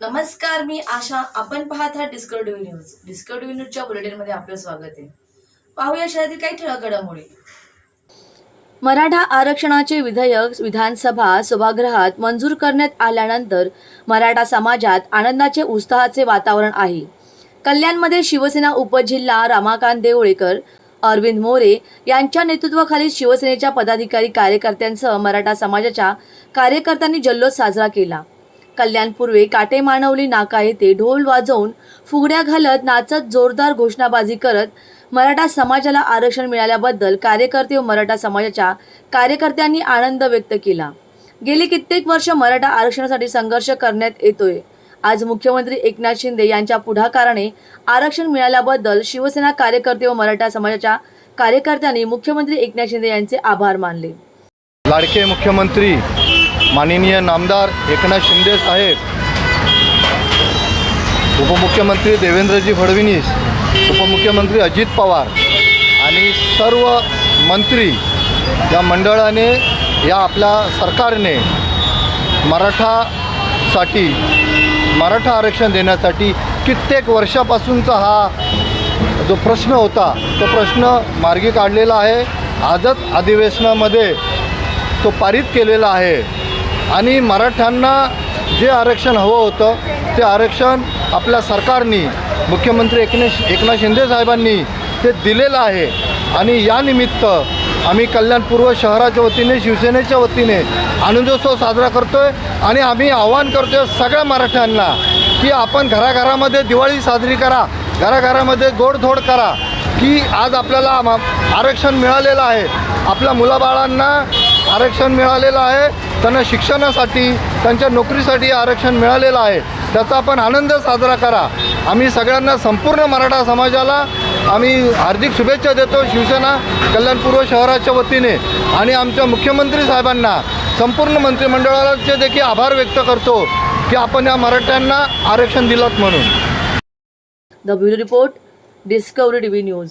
नमस्कार मी आशा. आपण पाहत आहात डिस्कवरी न्यूज डिस्कवरी न्यूजच्या बुलेटिनमध्ये आपलं स्वागत आहे. पाहूया शहरातील काही ठळक घडामोडी. मराठा आरक्षणाचे विधेयक विधानसभा सभागृहात मंजूर करण्यात आल्यानंतर मराठा समाजात आनंदाचे उत्साहाचे वातावरण आहे. कल्याणमध्ये शिवसेना उपजिल्हा रमाकांत देवळेकर अरविंद मोरे यांच्या नेतृत्वाखाली शिवसेनेच्या पदाधिकारी कार्यकर्त्यांसह मराठा समाजाच्या कार्यकर्त्यांनी जल्लोष साजरा केला. कल्याणपूर्वे काटेमानवली काटे मानवली नाका येथे ढोल वाजवून फुगड्या घालत नाचत जोरदार घोषणाबाजी करत मराठा समाजाला आरक्षण मिळाल्याबद्दल कार्यकर्ते व मराठा समाजाच्या कार्यकर्त्यांनी आनंद व्यक्त केला. गेली कित्येक वर्ष मराठा आरक्षणासाठी संघर्ष करण्यात येतोय. आज मुख्यमंत्री एकनाथ शिंदे यांच्या पुढाकाराने आरक्षण मिळाल्याबद्दल शिवसेना कार्यकर्ते व मराठा समाजाच्या कार्यकर्त्यांनी मुख्यमंत्री एकनाथ शिंदे यांचे आभार मानले. लाडके मुख्यमंत्री माननीय नामदार एकनाथ शिंदे साहेब उपमुख्यमंत्री देवेंद्रजी फडणवीस उपमुख्यमंत्री अजित पवार आणि सर्व मंत्री या मंडळाने या आपल्या सरकारने मराठासाठी मराठा आरक्षण देण्यासाठी कित्येक वर्षापासूनचा हा जो प्रश्न होता तो प्रश्न मार्गी काढलेला आहे. आजच अधिवेशनामध्ये तो पारित केलेला आहे. आणि मराठ्यांना जे आरक्षण हवं होतं ते आरक्षण आपल्या सरकारनी मुख्यमंत्री एकनाथ एकनाथ शिंदे साहेबांनी ते दिलेलं आहे. आणि यानिमित्त आम्ही कल्याणपूर्व शहराच्या वतीने शिवसेनेच्या वतीने आनंदोत्सव साजरा करतो आहे आणि आम्ही आवाहन करतो आहे सगळ्या मराठ्यांना की आपण घराघरामध्ये दिवाळी साजरी करा घराघरामध्ये गोडधोड करा की आज आपल्याला आरक्षण मिळालेलं आहे. आपल्या मुलाबाळांना आरक्षण मिळालेलं आहे. त्यांना शिक्षणासाठी त्यांच्या नोकरीसाठी आरक्षण मिळालेलं आहे. त्याचा आपण आनंद साजरा करा. आम्ही सगळ्यांना संपूर्ण मराठा समाजाला आम्ही हार्दिक शुभेच्छा देतो शिवसेना कल्याणपूर्व शहराच्या वतीने. आणि आमच्या मुख्यमंत्री साहेबांना संपूर्ण मंत्रिमंडळाचे देखील आभार व्यक्त करतो की आपण या मराठ्यांना आरक्षण दिलं म्हणून. The bureau report Discovery TV news.